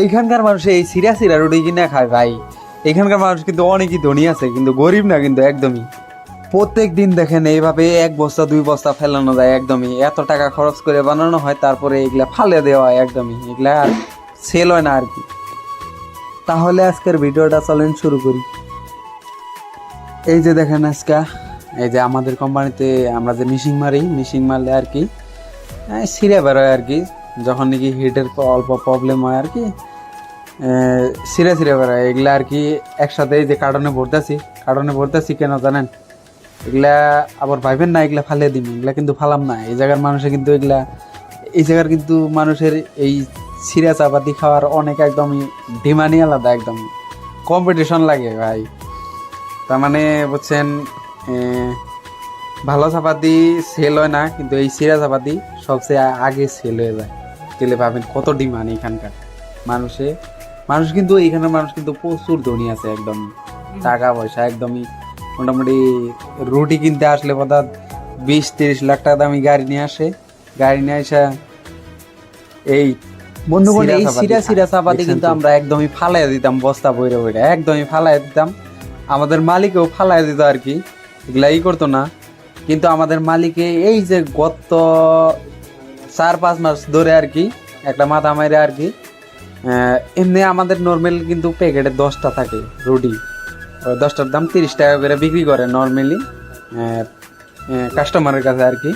এইখানকার মানুষ এই সিরা সিরা রুটি কিনে খায় ভাই। এখানকার মানুষ কিন্তু অনেকই ধনী আছে, কিন্তু গরিব না কিন্তু একদমই। প্রত্যেক দিন দেখেন এইভাবে এক বস্তা, দুই বস্তা ফেলানো যায় একদমই। এত টাকা খরচ করে বানানো হয়, তারপরে এগুলা ফালে দেওয়া হয় একদমই। এগুলা আর সেল হয় না আর কি। তাহলে আজকের ভিডিওটা চলেন শুরু করি। এই যে দেখেন আজকে, এই যে আমাদের কোম্পানিতে আমরা যে মিশিং মারি মিশিং মারলে আর কি, এই সিরে বেরোয় আর কি। যখন নাকি হিটের অল্প প্রবলেম হয় আর কি সিরে সিরে বেরোয় এগুলা আর কি একসাথে যে কার্টনে ভরতেছি কার্টনে ভরতেছি কেন জানেন? এগুলা আবার ভাইবেন না এগুলা ফালিয়ে দিন এগুলা কিন্তু ফালাম না। এই জায়গার মানুষে কিন্তু এগুলা এই জায়গার কিন্তু মানুষের এই সিরা চাপাতি খাওয়ার অনেক একদমই ডিমান্ডই আলাদা একদম কম্পিটিশন লাগে ভাই। তার মানে বুঝছেন এ, ভালো চাপাতি সেল হয় না কিন্তু এই সিরা চাপাতি সবচেয়ে আগে সেল হয়ে যায়। তাহলে ভাবেন কত ডিমান্ড এখানকার। মানুষে মানুষ কিন্তু এখানের মানুষ কিন্তু প্রচুর ধনী আছে একদম। টাকা পয়সা একদমই মোটামুটি রুটি কিনতে আসলে কথা বিশ তিরিশ লাখ টাকা দামি গাড়ি নিয়ে আসে। গাড়ি নিয়ে আসা এই বন্ধুগণ এই সিরা সিরা চাপাতি কিন্তু আমরা একদমই ফালাই দিতাম বস্তা বইরে বইরে একদমই ফালাই দিতাম। আমাদের মালিকও ফালাই দিত আর কি। এগুলা ই করতো না। কিন্তু আমাদের মালিকে এই যে গত চার, পাঁচ মাস ধরে আর কি, একটা মাথা মাইরে আর কি এমনি আমাদের নর্মাল কিন্তু প্যাকেটে দশটা থাকে, রুটি। দশটার দাম তিরিশ টাকা করে বিক্রি করে নর্মালি কাস্টমারের কাছে আর কি।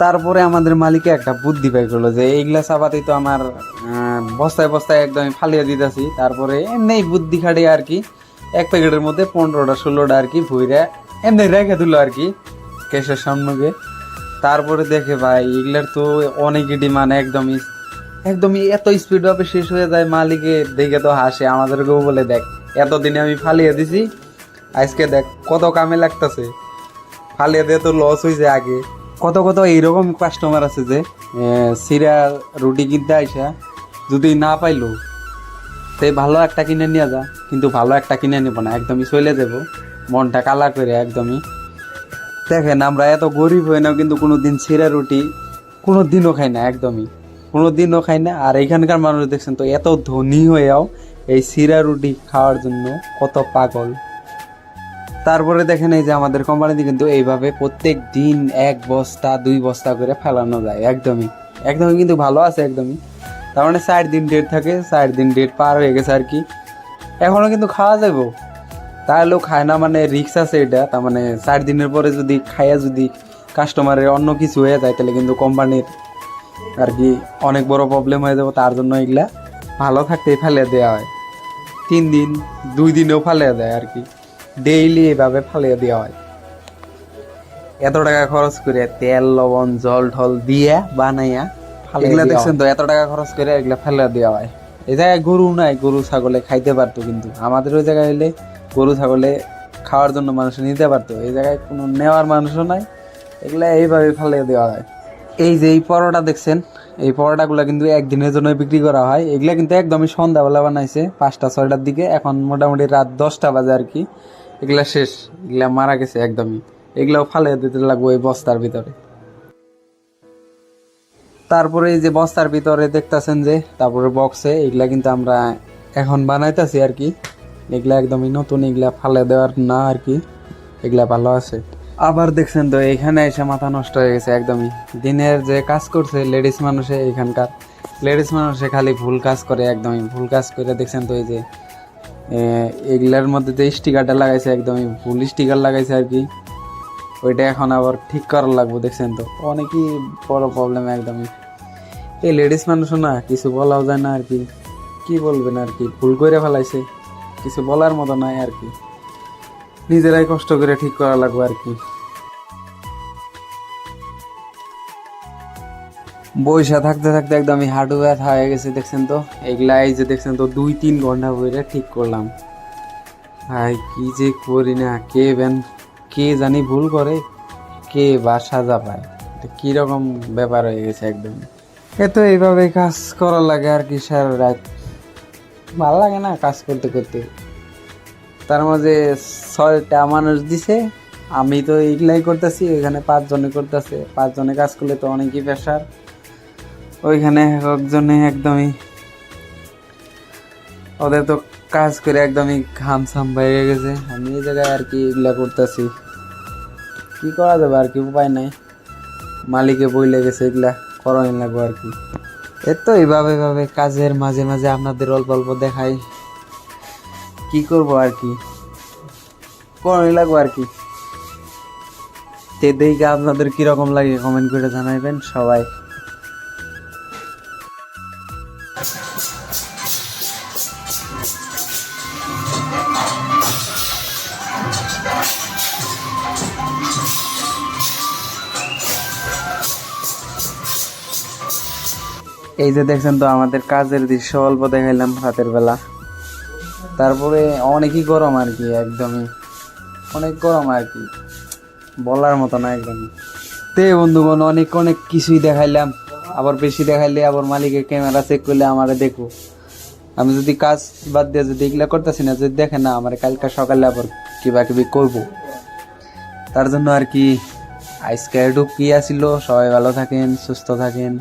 তারপরে আমাদের মালিকে একটা বুদ্ধি পাই করল যে, এইগুলা চাপাতি তো আমার বস্তায় বস্তায় একদম ফালিয়ে দিতেছি। তারপরে এমনি বুদ্ধি খাটে আর কি, এক প্যাকেটের মধ্যে পনেরোটা, ষোলোটা আর কি ভুইরা এমনি রেখে দিল আর কি কেসের সামনে তারপরে দেখে ভাই, এগুলার তো অনেকই ডিমান্ড একদমই একদমই এত স্পিড ভাবে শেষ হয়ে যায়, মালিকে দেখে তো হাসে, আমাদেরকেও বলে, দেখ, এতদিনে আমি ফালিয়ে দিছি, আজকে দেখ, কত কামে লাগতেছে, ফালিয়ে দিয়ে তো লস হয়েছে আগে। কত কত এইরকম কাস্টমার আছে যে সিরা রুটি কিনতে আইসা, যদি না পাইলো সে ভালো একটা কিনে নিয়ে যা, কিন্তু ভালো একটা কিনে নেব না, একদমই চলে যাব, মনটা কালা করে, একদমই। দেখেন, আমরা এত গরিব হয়ে নাও কিন্তু কোনো দিন সিরা রুটি কোনো দিনও খাই না, একদমই। কোনো দিনও খাই না। আর এখানকার মানুষ দেখছেন তো, এত ধনী হয়েও এই সিরা রুটি খাওয়ার জন্য কত পাগল। তারপরে দেখেন এই যে আমাদের কোম্পানিতে কিন্তু এইভাবে প্রত্যেক দিন এক বস্তা, দুই বস্তা করে ফেলানো যায়, একদমই। একদমই কিন্তু ভালো আছে, একদমই। তার মানে চার দিন ডেট থাকে, চার দিন ডেট পার হয়ে গেছে আর কি। এখনও কিন্তু খাওয়া যাব তাহলেও খায় না মানে রিক্স আছে এটা। তার মানে চার দিনের পরে যদি খাইয়া যদি কাস্টমারের অন্য কিছু হয়ে যায় তাহলে কিন্তু কোম্পানির আর কি অনেক বড় প্রবলেম হয়ে যাবে। তার জন্য এগুলা ভালো থাকতেই ফেলে দেওয়া হয়। তিন দিন দুই দিনেও ফালিয়ে দেয় আর কি। ডেইলি এভাবে ফালিয়ে দেওয়া হয়। এত টাকা খরচ করে তেল লবণ জল ঢল দিয়ে বানাইয়া এগুলা দেখছেন তো এত টাকা খরচ করে এগুলা ফেলে দেওয়া হয়। এই জায়গায় গরু নাই গরু ছাগলে খাইতে পারতো কিন্তু। আমাদের ওই জায়গায় হলে গরু, ছাগলে খাওয়ার জন্য মানুষ নিতে পারতো। এই জায়গায় কোনো নেওয়ার মানুষও নাই। এগুলা এইভাবে ফেলে দেওয়া হয়। এই যে এই পরোটা দেখছেন, এই পরোটাগুলো কিন্তু একদিনের জন্য বিক্রি করা হয়। এগুলা কিন্তু একদমই সন্ধ্যাবেলা বানাইছে, পাঁচটা, ছয়টার দিকে। এখন মোটামুটি রাত দশটা বাজে আর কি। এগুলা শেষ। এগুলা মারা গেছে একদমই। এগুলাও ফালে দিতে লাগবো এই বস্তার ভিতরে। তারপরে এই যে বস্তার ভিতরে দেখতাছেন যে, তারপরে বক্সে এগুলা কিন্তু আমরা এখন বানাইতাছি আর কি। এগুলা একদমই নতুন, এগুলা ফালে দেওয়ার না আর কি, এগুলা ভালো আছে। আবার দেখছেন তো, এখানে এসে মাথা নষ্ট হয়ে গেছে একদমই। দিনের যে কাজ করছে লেডিস মানুষে এখানকার, লেডিস মানুষে খালি ভুল কাজ করে একদমই। ভুল কাজ করে দেখছেন তো এই যে এগুলার মধ্যে যে স্টিকারটা লাগাইছে একদমই, ভুল স্টিকার লাগাইছে আর কি। ওইটা এখন আবার ঠিক করার লাগবে দেখছেন তো। অনেকই বড় প্রবলেম একদমই। এই লেডিস মানুষও না, কিছু বলাও যায় না আর কি। কি বলবেন আর কি? ভুল করে ফেলাইছে। কিছু বলার মতো নাই আর কি। নিজেরাই কষ্ট করে ঠিক করা লাগবে আর কি। বৈশা থাকতে থাকতে একদমই হাঁটু ব্যথা হয়ে গেছে, দেখছেন তো? এগুলা এই যে দেখছেন তো, দুই তিন ঘণ্টা বইরে ঠিক করলাম। ভাই কি যে করি না, কে বেন, কে জানি ভুল করে, কে বা সাজা পায়। কীরকম ব্যাপার হয়ে গেছে একদম। এ তো এইভাবে কাজ করা লাগে আর কি সারা রাত। ভালো লাগে না কাজ করতে করতে। তার মাঝে ছয়টা মানুষ দিছে, আমি তো এগুলাই করতেছি এখানে পাঁচজনে করতেছে, পাঁচজনে কাজ করলে তো অনেকই প্রেশার ওইখানে একজনে একদমই ওদের তো কাজ করে একদমই ঘাম ছাম বাইরে গেছে। আমি এই জায়গায় আর কি এগুলা করতেছি। কি করা যাবে আর কি উপায় নাই। মালিকে বইলে গেছে এগুলা করণীয় লাগবে আর কি। এর তো এইভাবে এভাবে কাজের মাঝে মাঝে আপনাদের অল্প অল্প দেখাই। কি করব আর কি? করি লাগবো আর কি? তে দেখে আপনাদের কীরকম লাগে কমেন্ট করে জানাইবেন সবাই। এই যে দেখছেন তো, আমাদের কাজের দৃশ্য অল্প দেখাইলাম রাতের বেলা। তারপরে অনেকই গরম আর কি, একদমই। অনেক গরম আর কি, বলার মতো না একদমই তে বন্ধুগণ, অনেক অনেক কিছুই দেখাইলাম। আবার বেশি দেখাইলে আবার মালিকের ক্যামেরা চেক করলে আমারে দেখো। আমি যদি কাজ বাদ দিয়ে যদি এগুলা করতেছি না, যদি দেখে না, আমার কালকে সকালে আবার কিবা কিবি করব। তার জন্য আর কি, আজকে একটু কি আসিল সবাই ভালো থাকেন, সুস্থ থাকেন।